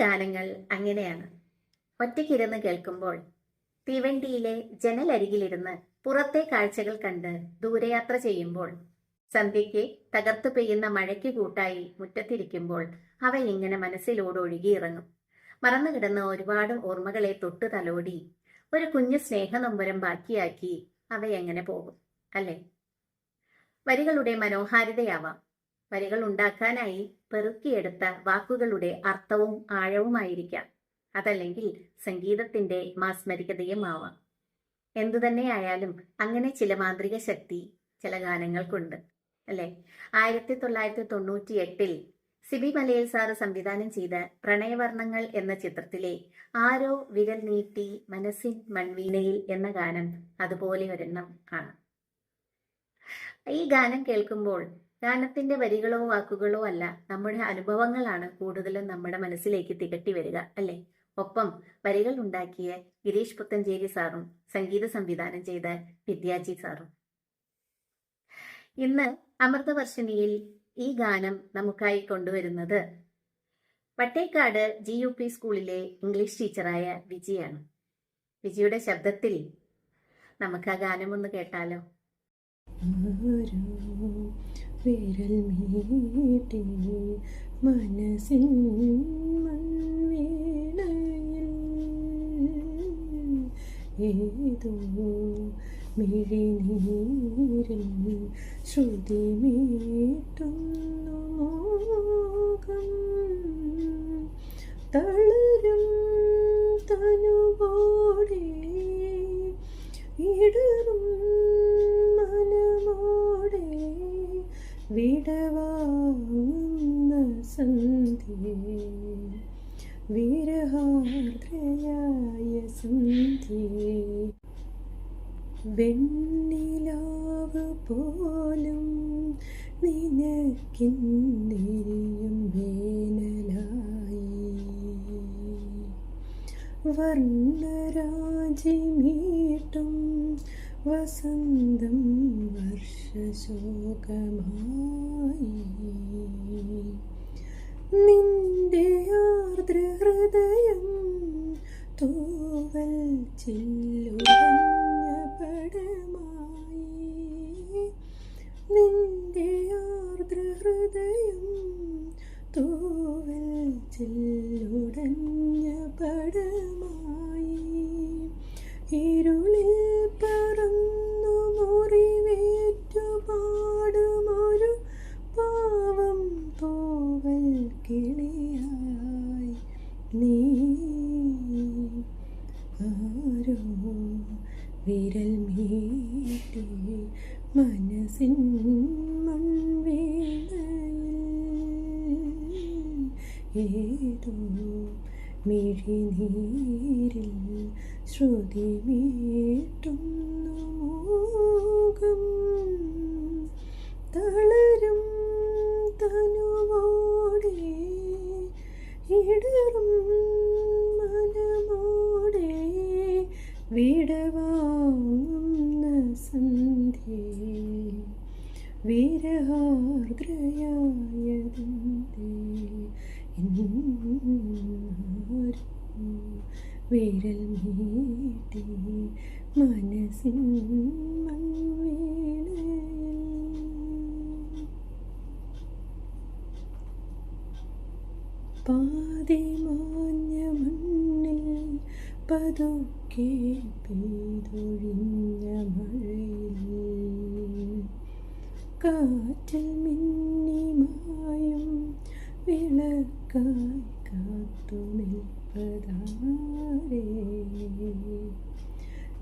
ഗാനങ്ങൾ അങ്ങനെയാണ് ഒറ്റയ്ക്കിരുന്ന് കേൾക്കുമ്പോൾ തീവണ്ടിയിലെ ജനലരികിലിരുന്ന് പുറത്തെ കാഴ്ചകൾ കണ്ട് ദൂരയാത്ര ചെയ്യുമ്പോൾ സന്ധ്യയ്ക്ക് തകർത്തു പെയ്യുന്ന മഴയ്ക്ക് കൂട്ടായി മുറ്റത്തിരിക്കുമ്പോൾ അവ ഇങ്ങനെ മനസ്സിലൂടെ ഒഴുകിയിറങ്ങും മറന്നുകിടന്ന ഒരുപാട് ഓർമ്മകളെ തൊട്ടു തലോടി ഒരു കുഞ്ഞു സ്നേഹനൊമ്പരം ബാക്കിയാക്കി അവ എങ്ങനെ പോകും അല്ലേ വരികളുടെ മനോഹാരിതയാവാം വരികൾ ഉണ്ടാക്കാനായി പെറുക്കിയെടുത്ത വാക്കുകളുടെ അർത്ഥവും ആഴവുമായിരിക്കാം. അതല്ലെങ്കിൽ സംഗീതത്തിന്റെ മാസ്മരികതയും ആവാം എന്തുതന്നെയായാലും അങ്ങനെ ചില മാന്ത്രിക ശക്തി ചില ഗാനങ്ങൾക്കുണ്ട് അല്ലെ? ആയിരത്തി തൊള്ളായിരത്തി തൊണ്ണൂറ്റി എട്ടിൽ സിബി മലയിൽ സാറ് സംവിധാനം ചെയ്ത പ്രണയവർണങ്ങൾ എന്ന ചിത്രത്തിലെ ആരോ വിരൽ നീട്ടി മനസ്സിൻ മൺവീണയിൽ എന്ന ഗാനം അതുപോലെ ഒരെണ്ണം ആണ്. ഈ ഗാനം കേൾക്കുമ്പോൾ ഗാനത്തിന്റെ വരികളോ വാക്കുകളോ അല്ല നമ്മുടെ അനുഭവങ്ങളാണ് കൂടുതലും നമ്മുടെ മനസ്സിലേക്ക് തികട്ടി വരിക അല്ലെ? ഒപ്പം വരികൾ ഉണ്ടാക്കിയ ഗിരീഷ് പുത്തഞ്ചേരി സാറും സംഗീത സംവിധാനം ചെയ്ത വിദ്യാജി സാറും. ഇന്ന് അമൃതവർഷിണിയിൽ ഈ ഗാനം നമുക്കായി കൊണ്ടുവരുന്നത് വട്ടേക്കാട് ജി യു പി സ്കൂളിലെ ഇംഗ്ലീഷ് ടീച്ചറായ വിജിയാണ്. വിജിയുടെ ശബ്ദത്തിൽ നമുക്ക് ആ ഗാനം ഒന്ന് കേട്ടാലോ വിരൽ മീട്ടി മനസ്സിൻ മൺവീണയിൽ ഏതോ മിഴിനീരിൽ ശ്രുതി മീട്ടുന്നു മോകം തളരും തനുവോടെ ഇടറും വിടവാങ്ങുന്ന സന്ധ്യേ. വിരഹാർദ്രയായ സന്ധ്യേ. വെണ്ണിലാവ് പോലും നിനക്കിന്നിരിയും വേനലായി. വർണരാജിമീട്ടും വസന്തം വർഷശോകമായി. നിന്റെ ആർദ്രഹൃദയം തൂവൽ ചില്ലുടഞ്ഞ പടമായി. നിന്റെ ആർദ്രഹൃദയം തൂവൽ ചില്ലുടഞ്ഞ വിരൽ മീട്ടി മനസ്സിൻ മൺവീണയിൽ ഏതോ മിഴിനീരിൽ ശ്രുതി മീട്ടുന്നു മോകം തളരും വിടവാങ്ങുന്ന സന്ധ്യേ. വിരഹാർദ്രയായതിന്റെ വിരൽ മനസ്സിൻ പാതി പതുക്കെ പെയ്തൊഴിഞ്ഞ മഴയിൽ കാറ്റിൽ മിന്നിമായും വിളക്കായി കാത്തു നിൽപ്പതാരേ.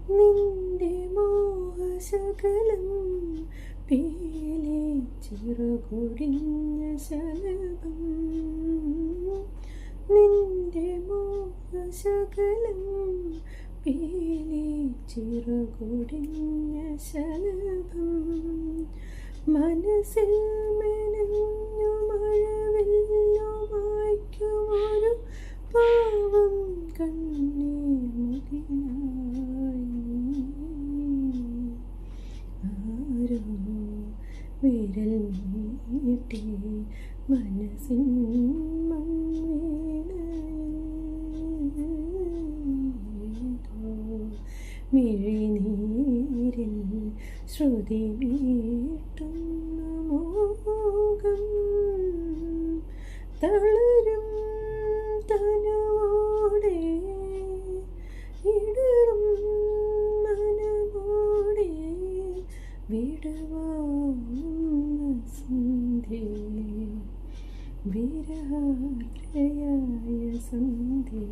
നിന്റെ മോഹശകലം പേലെ ചെറുകൊടിഞ്ഞ ശലഭം നിന്റെ മോഹശകലം പീലി ചിറുകൊടിഞ്ഞ ശലഭം. മനസ്സിൽ മെനഞ്ഞു മഴവില്ലു മായ്ക്കുമൊരു പാവം കണ്ണീർ മുഖിനായി ആരോ വിരൽ നീട്ടി മനസ്സിൻ മൺവീണയിൽ മിഴിനീരിൽ ശ്രുതി മീട്ടുന്ന മോകം തളരും തനോടെ ഇടറും മനമോടെ വിടവാങ്ങുന്ന സന്ധി വിരാത്രയായ സന്ധി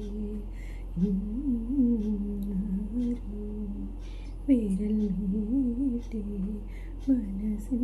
വിരൽ മനസ്സിൽ